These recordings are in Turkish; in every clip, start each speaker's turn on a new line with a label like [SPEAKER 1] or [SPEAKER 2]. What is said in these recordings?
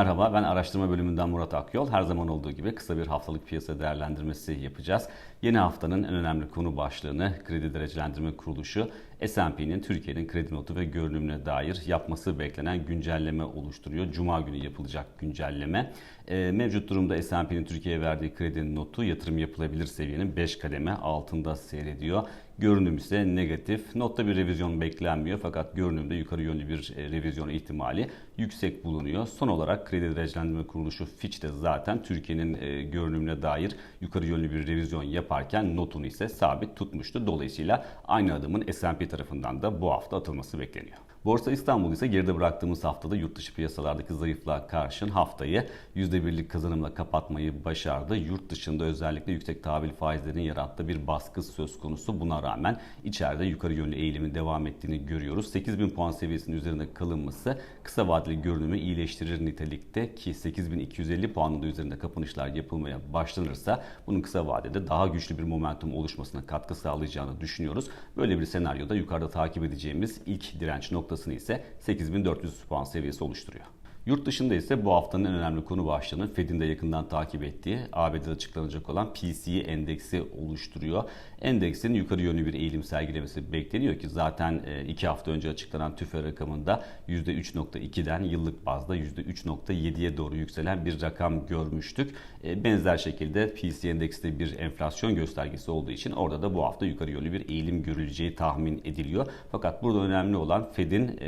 [SPEAKER 1] Merhaba, ben araştırma bölümünden Murat Akyol. Her zaman olduğu gibi kısa bir haftalık piyasa değerlendirmesi yapacağız. Yeni haftanın en önemli konu başlığını Kredi Derecelendirme Kuruluşu S&P'nin Türkiye'nin kredi notu ve görünümüne dair yapması beklenen güncelleme oluşturuyor. Cuma günü yapılacak güncelleme. Ee, mevcut durumda S&P'nin Türkiye'ye verdiği kredi notu yatırım yapılabilir seviyenin 5 kademe altında seyrediyor. Görünüm ise negatif. Notta bir revizyon beklenmiyor fakat görünümde yukarı yönlü bir e, revizyon ihtimali yüksek bulunuyor. Son olarak Kredi Derecelendirme Kuruluşu Fitch de zaten Türkiye'nin e, görünümüne dair yukarı yönlü bir revizyon yaparken notunu ise sabit tutmuştu. Dolayısıyla aynı adımın S&P tarafından da bu hafta atılması bekleniyor. Borsa İstanbul ise geride bıraktığımız haftada yurt dışı piyasalardaki zayıflığa karşın haftayı %1'lik kazanımla kapatmayı başardı. Yurt dışında özellikle yüksek tahvil faizlerinin yarattığı bir baskı söz konusu. Buna rağmen içeride yukarı yönlü eğilimin devam ettiğini görüyoruz. 8000 puan seviyesinin üzerinde kalınması kısa vadeli görünümü iyileştirir nitelikte ki 8250 puanın da üzerinde kapanışlar yapılmaya başlanırsa bunun kısa vadede daha güçlü bir momentum oluşmasına katkı sağlayacağını düşünüyoruz. Böyle bir senaryoda yukarıda takip edeceğimiz ilk direnç noktasını ise 8400 puan seviyesi oluşturuyor. Yurt dışında ise bu haftanın en önemli konu başlığını Fed'in de yakından takip ettiği ABD'de açıklanacak olan PCE endeksi oluştururuyor. Endeksin yukarı yönlü bir eğilim sergilemesi bekleniyor ki zaten 2 hafta önce açıklanan tüfe rakamında %3.2'den yıllık bazda %3.7'ye doğru yükselen bir rakam görmüştük. Benzer şekilde PCE endeksi de bir enflasyon göstergesi olduğu için orada da bu hafta yukarı yönlü bir eğilim görüleceği tahmin ediliyor. Fakat burada önemli olan Fed'in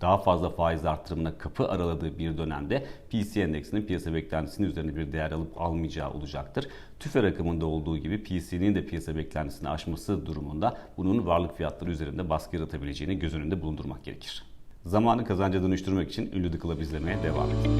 [SPEAKER 1] daha fazla faiz artırımına kapı araladığı bir dönemde PC endeksinin piyasa beklentisinin üzerinde bir değer alıp almayacağı olacaktır. TÜFE rakamında olduğu gibi PC'nin de piyasa beklentisini aşması durumunda bunun varlık fiyatları üzerinde baskı yaratabileceğini göz önünde bulundurmak gerekir. Zamanı kazanca dönüştürmek için ünlü The Club izlemeye devam edin.